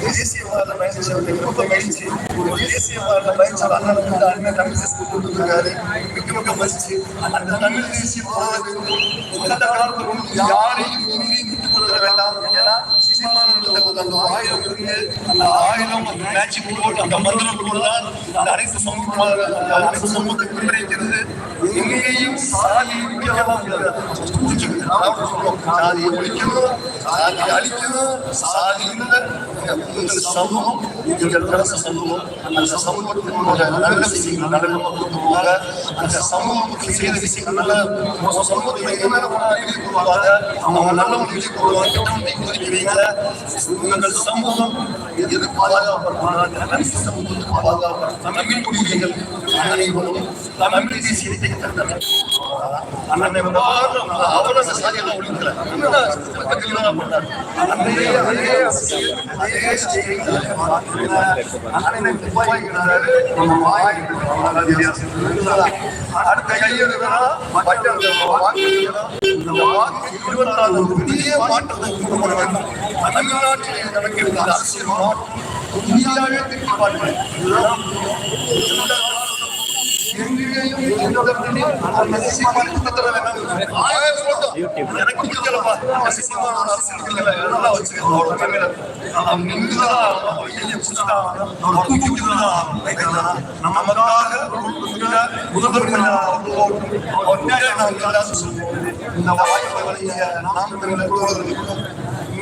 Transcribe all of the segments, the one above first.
தேசியவாத பயணிச்சவங்க ரொம்ப மகிழ்ச்சி தேசியவாத அண்ணன் வந்து அண்ணன் தமிழ் மிக்க அந்த தமிழ் யாரையும் இனியும் கொள்ள வேண்டாம் ஏன்னா அந்த ஆயுதம் அந்த ஆயிரம் அந்த மேட்ச் போட்டு அந்த மந்திரம் போடுதான் அந்த அனைத்து சமூகமாக அனைத்து சமூகத்தை குறிப்பிடுகிறது எங்கேயும் சாதி ஒழிக்கலாம் சாதியை ஒழிக்கணும் சாதி அழிக்கணும் சாதி இல்லை உங்கள் சமூகம் எங்கள் அரச சமூகம் அந்த சமூகத்தினோட நல்ல விஷயங்கள் நடக்கப்படுவாங்க அந்த சமூகத்துக்கு செய்த விஷயங்கள் நல்ல சமூகத்தில் என்னென்ன போடுவாங்க அவங்க நல்ல முடிவு போடுவாங்க கெட்டவங்க குறிப்பிடுவீங்க உங்கள் சமூகம் எது பாதுகாப்பாக அரசு சமூகத்துக்கு பாதுகாப்பாக தமிழ் குடிகள் அனைவரும் தமிழ் தேசியத்தை தந்தனர். அண்ணனை அவரோட சாதியெல்லாம் ஒழிக்கல அடுத்த கையெழுதுனா மற்ற வாக்கு இந்த வாக்கு இருபத்தாறு மாற்றத்தை கொண்டு வர வேண்டும் தமிழ்நாட்டில் அரசியல் இந்தியாவே பார்க்கிறேன் இதுதான் நமக்காக இந்த வாய்ப்பை வழங்கிய நாம்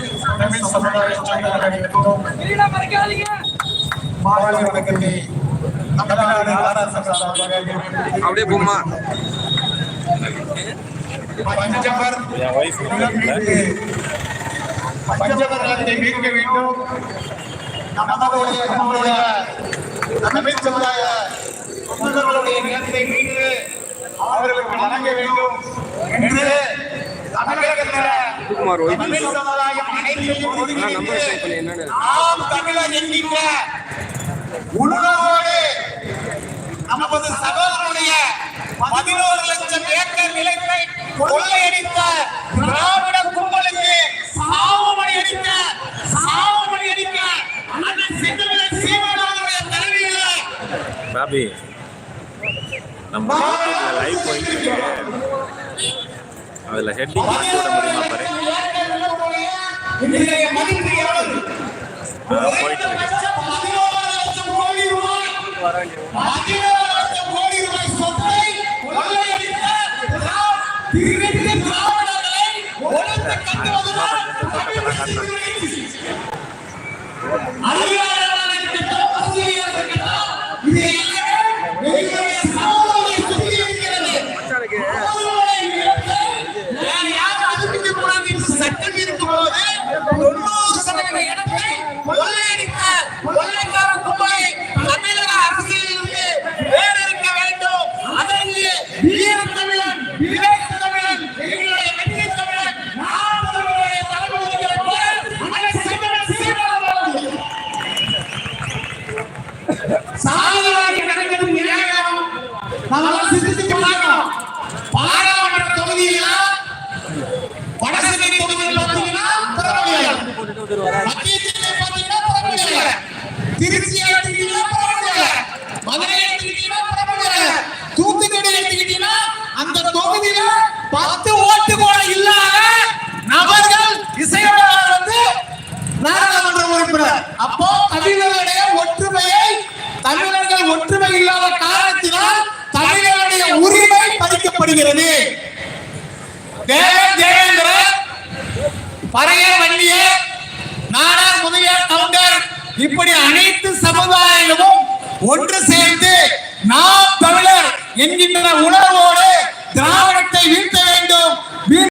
இருக்கும் அனைத்து மக்களுக்கும் சகோதரர்களுக்கும் அனைவருக்கும் நன்றி சொல்லி இந்த வாய்ப்பை வழங்கிய அனைவருக்கும் மீண்டும் நன்றி சொல்லி நன்றி வணக்கம் செய்கிறேன் தமிழ் சமுதாய சொந்தங்களுக்கும் மாலை வணக்கத்தை தமிழ்நாடு ஆர்எஸ்எஸ் சார்பாக அப்படியே போமா பஞ்சவர் மீது பஞ்சவர்ணத்தை மீட்க வேண்டும் நம்மளுடைய நம்மளுடைய தமிழ் சமுதாய சொந்தங்களுடைய நிலத்தை மீது அவர்களுக்கு வழங்க வேண்டும் குமார் ஒய்ஃபி நம்பர் சேவ் பண்ணி என்னன்னு நாம் தமிழர் என்கின்ற உணர்வோடு நமது சகோதரனுடைய பதினோரு லட்சம் ஏக்கர் நிலத்தை கொள்ளையடித்த திராவிட கும்பலுக்கு சாவுமணி அடிக்க சாவுமணி அடிக்க அண்ணன் செந்தமிழன் சீமானவருடைய தலைமையில பாபி நம்ம யூடியூப்ல லைவ் போயிட்டு அதில் ஹெட்டிங் மாற்றி விட முடியுமா பாரு? இன்றைய மதிப்பு எவ்வளவு நாடாளுமன்ற உறுப்பினர். அப்போ தமிழர்களுடைய ஒற்றுமையை தமிழர்கள் ஒற்றுமை இல்லாத காரணத்தினால் தமிழர்களுடைய உரிமை பறிக்கப்படுகிறது. தேவன் தேவேந்திரன் பறைய வன்னிய நாடார் முதலியார் கவுண்டர் இப்படி அனைத்து சமுதாயங்களும் ஒன்று சேர்ந்து நாம் தமிழர் என்கின்ற உணர்வோடு திராவிடத்தை வீழ்த்த வேண்டும்.